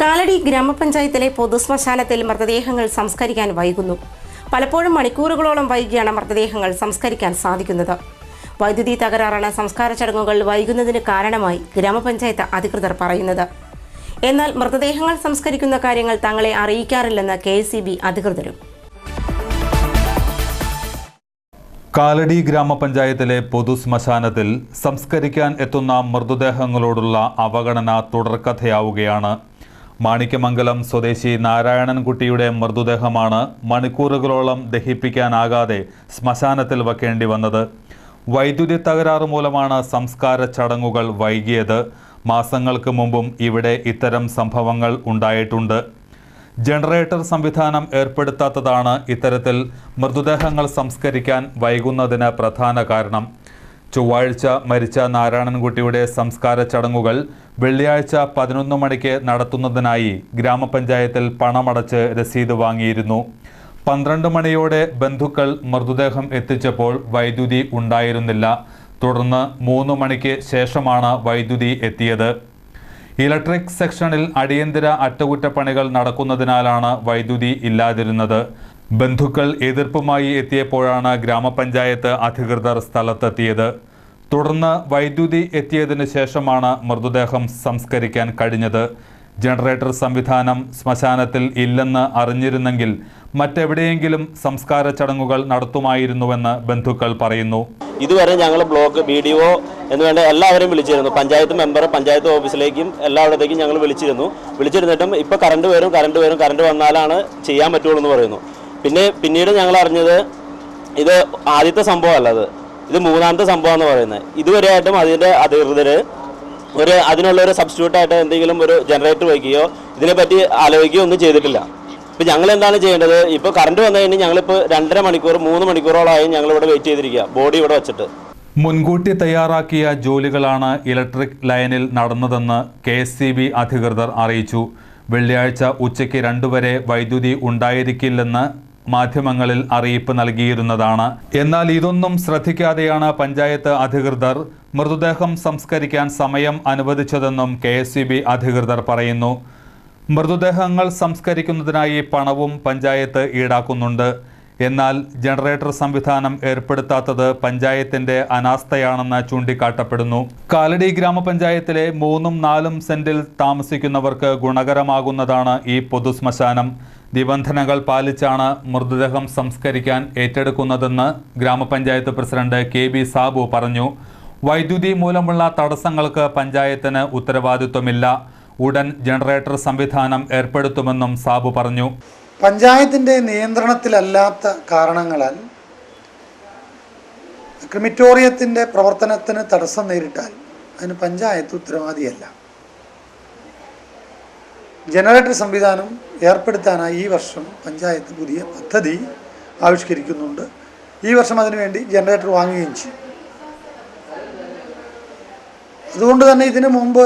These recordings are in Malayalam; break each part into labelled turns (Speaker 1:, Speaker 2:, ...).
Speaker 1: കാലടി ഗ്രാമപഞ്ചായത്തിലെ പൊതുശ്മശാനത്തിൽ മൃതദേഹങ്ങൾ സംസ്കരിക്കാൻ വൈകുന്നു. പലപ്പോഴും മണിക്കൂറുകളോളം വൈകിയാണ് മൃതദേഹങ്ങൾ സംസ്കരിക്കാൻ സാധിക്കുന്നത്. വൈദ്യുതി തകരാറാണ് സംസ്കാര ചടങ്ങുകൾ വൈകുന്നതിന് കാരണമായി ഗ്രാമപഞ്ചായത്ത് അധികൃതർ പറയുന്നത്. എന്നാൽ മൃതദേഹങ്ങൾ സംസ്കരിക്കുന്ന കാര്യങ്ങൾ തങ്ങളെ അറിയിക്കാറില്ലെന്ന് കെ അധികൃതരും.
Speaker 2: കാലടി ഗ്രാമപഞ്ചായത്തിലെ പൊതുശ്മശാനത്തിൽ സംസ്കരിക്കാൻ എത്തുന്ന മൃതദേഹങ്ങളോടുള്ള അവഗണന തുടർക്കഥയാവുകയാണ് മാണിക്യമംഗലം സ്വദേശി നാരായണൻകുട്ടിയുടെ മൃതദേഹമാണ് മണിക്കൂറുകളോളം ദഹിപ്പിക്കാനാകാതെ ശ്മശാനത്തിൽ വെക്കേണ്ടി വന്നത്. വൈദ്യുതി തകരാറ് മൂലമാണ് സംസ്കാര ചടങ്ങുകൾ വൈകിയത്. മാസങ്ങൾക്ക് മുമ്പും ഇവിടെ ഇത്തരം സംഭവങ്ങൾ ഉണ്ടായിട്ടുണ്ട്. ജനറേറ്റർ സംവിധാനം ഏർപ്പെടുത്താത്തതാണ് ഇത്തരത്തിൽ മൃതദേഹങ്ങൾ സംസ്കരിക്കാൻ വൈകുന്നതിന് പ്രധാന കാരണം. ചൊവ്വാഴ്ച മരിച്ച നാരായണൻകുട്ടിയുടെ സംസ്കാര ചടങ്ങുകൾ വെള്ളിയാഴ്ച പതിനൊന്ന് മണിക്ക് നടത്തുന്നതിനായി ഗ്രാമപഞ്ചായത്തിൽ പണമടച്ച് രസീത് വാങ്ങിയിരുന്നു. പന്ത്രണ്ട് മണിയോടെ ബന്ധുക്കൾ മൃതദേഹം എത്തിച്ചപ്പോൾ വൈദ്യുതി ഉണ്ടായിരുന്നില്ല. തുടർന്ന് മൂന്ന് മണിക്ക് ശേഷമാണ് വൈദ്യുതി എത്തിയത്. ഇലക്ട്രിക് സെക്ഷനിൽ അടിയന്തര അറ്റകുറ്റപ്പണികൾ നടക്കുന്നതിനാലാണ് വൈദ്യുതി ഇല്ലാതിരുന്നത്. ബന്ധുക്കൾ എതിർപ്പുമായി എത്തിയപ്പോഴാണ് ഗ്രാമപഞ്ചായത്ത് അധികൃതർ സ്ഥലത്തെത്തിയത്. തുടർന്ന് വൈദ്യുതി എത്തിയതിന് ശേഷമാണ് മൃതദേഹം സംസ്കരിക്കാൻ കഴിഞ്ഞത്. ജനറേറ്റർ സംവിധാനം ശ്മശാനത്തിൽ ഇല്ലെന്ന് അറിഞ്ഞിരുന്നെങ്കിൽ മറ്റെവിടെയെങ്കിലും സംസ്കാര ചടങ്ങുകൾ നടത്തുമായിരുന്നുവെന്ന് ബന്ധുക്കൾ പറയുന്നു.
Speaker 3: ഇതുവരെ ഞങ്ങൾ ബ്ലോക്ക് ബി ഡി ഒ എന്ന് വേണ്ട എല്ലാവരെയും വിളിച്ചിരുന്നു. പഞ്ചായത്ത് മെമ്പർ പഞ്ചായത്ത് ഓഫീസിലേക്കും എല്ലായിടത്തേക്കും ഞങ്ങൾ വിളിച്ചിരുന്നു. വിളിച്ചിരുന്നിട്ടും ഇപ്പോൾ കറണ്ട് വരും കറണ്ട് വരും കറണ്ട് വന്നാലാണ് ചെയ്യാൻ പറ്റുള്ളൂ എന്ന് പറയുന്നു. പിന്നെ പിന്നീട് ഞങ്ങൾ അറിഞ്ഞത് ഇത് ആദ്യത്തെ സംഭവമല്ല അത്. ഇത് മൂന്നാമത്തെ സംഭവം എന്ന് പറയുന്നത്. ഇതുവരെയായിട്ടും അതിന്റെ അധികൃതർ ഒരു അതിനുള്ള ഒരു സബ്സ്റ്റിറ്റ്യൂട്ട് ആയിട്ട് എന്തെങ്കിലും ഒരു ജനറേറ്റർ വയ്ക്കുകയോ ഇതിനെപ്പറ്റി ആലോചിക്കുകയോ ഒന്നും ചെയ്തിട്ടില്ല. ഇപ്പം ഞങ്ങൾ എന്താണ് ചെയ്യേണ്ടത്? ഇപ്പോൾ കറണ്ട് വന്നു കഴിഞ്ഞാൽ ഞങ്ങളിപ്പോൾ രണ്ടര മണിക്കൂർ മൂന്ന് മണിക്കൂറോളമായി ഞങ്ങൾ ഇവിടെ വെയിറ്റ് ചെയ്തിരിക്കുക ബോഡി ഇവിടെ വെച്ചിട്ട്.
Speaker 2: മുൻകൂട്ടി തയ്യാറാക്കിയ ജോലികളാണ് ഇലക്ട്രിക് ലൈനിൽ നടന്നതെന്ന് കെ അധികൃതർ അറിയിച്ചു. വെള്ളിയാഴ്ച ഉച്ചയ്ക്ക് രണ്ടുവരെ വൈദ്യുതി ഉണ്ടായിരിക്കില്ലെന്ന് മാധ്യമങ്ങളിൽ അറിയിപ്പ് നൽകിയിരുന്നതാണ്. എന്നാൽ ഇതൊന്നും ശ്രദ്ധിക്കാതെയാണ് പഞ്ചായത്ത് അധികൃതർ മൃതദേഹം സംസ്കരിക്കാൻ സമയം അനുവദിച്ചതെന്നും കെ അധികൃതർ പറയുന്നു. മൃതദേഹങ്ങൾ സംസ്കരിക്കുന്നതിനായി പണവും പഞ്ചായത്ത് ഈടാക്കുന്നുണ്ട്. എന്നാൽ ജനറേറ്റർ സംവിധാനം ഏർപ്പെടുത്താത്തത് പഞ്ചായത്തിന്റെ അനാസ്ഥയാണെന്ന് ചൂണ്ടിക്കാട്ടപ്പെടുന്നു. കാലടി ഗ്രാമപഞ്ചായത്തിലെ മൂന്നും നാലും സെന്റിൽ താമസിക്കുന്നവർക്ക് ഗുണകരമാകുന്നതാണ് ഈ പൊതുശ്മശാനം. നിബന്ധനകൾ പാലിച്ചാണ് മൃതദേഹം സംസ്കരിക്കാൻ ഏറ്റെടുക്കുന്നതെന്ന് ഗ്രാമപഞ്ചായത്ത് പ്രസിഡന്റ് കെ ബി സാബു പറഞ്ഞു. വൈദ്യുതി മൂലമുള്ള തടസ്സങ്ങൾക്ക് പഞ്ചായത്തിന് ഉത്തരവാദിത്വമില്ല. ഉടൻ ജനറേറ്റർ സംവിധാനം ഏർപ്പെടുത്തുമെന്നും സാബു പറഞ്ഞു.
Speaker 4: പഞ്ചായത്തിന്റെ നിയന്ത്രണത്തിലല്ലാത്ത കാരണങ്ങളാൽ ക്രിമിറ്റോറിയത്തിന്റെ പ്രവർത്തനത്തിന് തടസ്സം നേരിട്ടാൽ അതിന് പഞ്ചായത്ത് ഉത്തരവാദിയല്ല. ജനറേറ്റർ സംവിധാനം ഏർപ്പെടുത്താനായി ഈ വർഷം പഞ്ചായത്ത് പുതിയ പദ്ധതി ആവിഷ്കരിക്കുന്നുണ്ട്. ഈ വർഷം അതിനുവേണ്ടി ജനറേറ്റർ വാങ്ങുകയും ചെയ്യും. അതുകൊണ്ട് തന്നെ ഇതിനു മുമ്പ്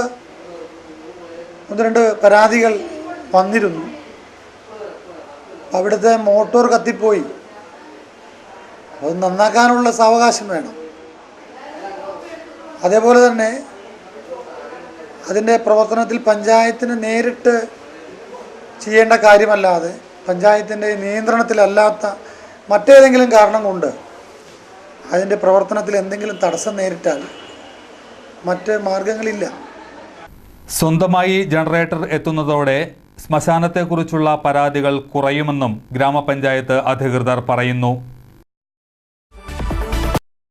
Speaker 4: ഒന്ന് രണ്ട് പരാതികൾ വന്നിരുന്നു. അവിടുത്തെ മോട്ടോർ കത്തിപ്പോയി. അത് നന്നാക്കാനുള്ള സാവകാശം വേണം. അതേപോലെ തന്നെ അതിന്റെ പ്രവർത്തനത്തിൽ പഞ്ചായത്തിന് നേരിട്ട് ചെയ്യേണ്ട കാര്യമല്ലാതെ പഞ്ചായത്തിന്റെ നിയന്ത്രണത്തിലല്ലാത്ത മറ്റേതെങ്കിലും കാരണം കൊണ്ട് അതിന്റെ പ്രവർത്തനത്തിൽ എന്തെങ്കിലും തടസ്സം നേരിട്ടാൽ മറ്റ് മാർഗങ്ങളില്ല.
Speaker 2: സ്വന്തമായി ജനറേറ്റർ എത്തുന്നതോടെ ശ്മശാനത്തെക്കുറിച്ചുള്ള പരാതികൾ കുറയുമെന്നും ഗ്രാമപഞ്ചായത്ത് അധികൃതർ പറയുന്നു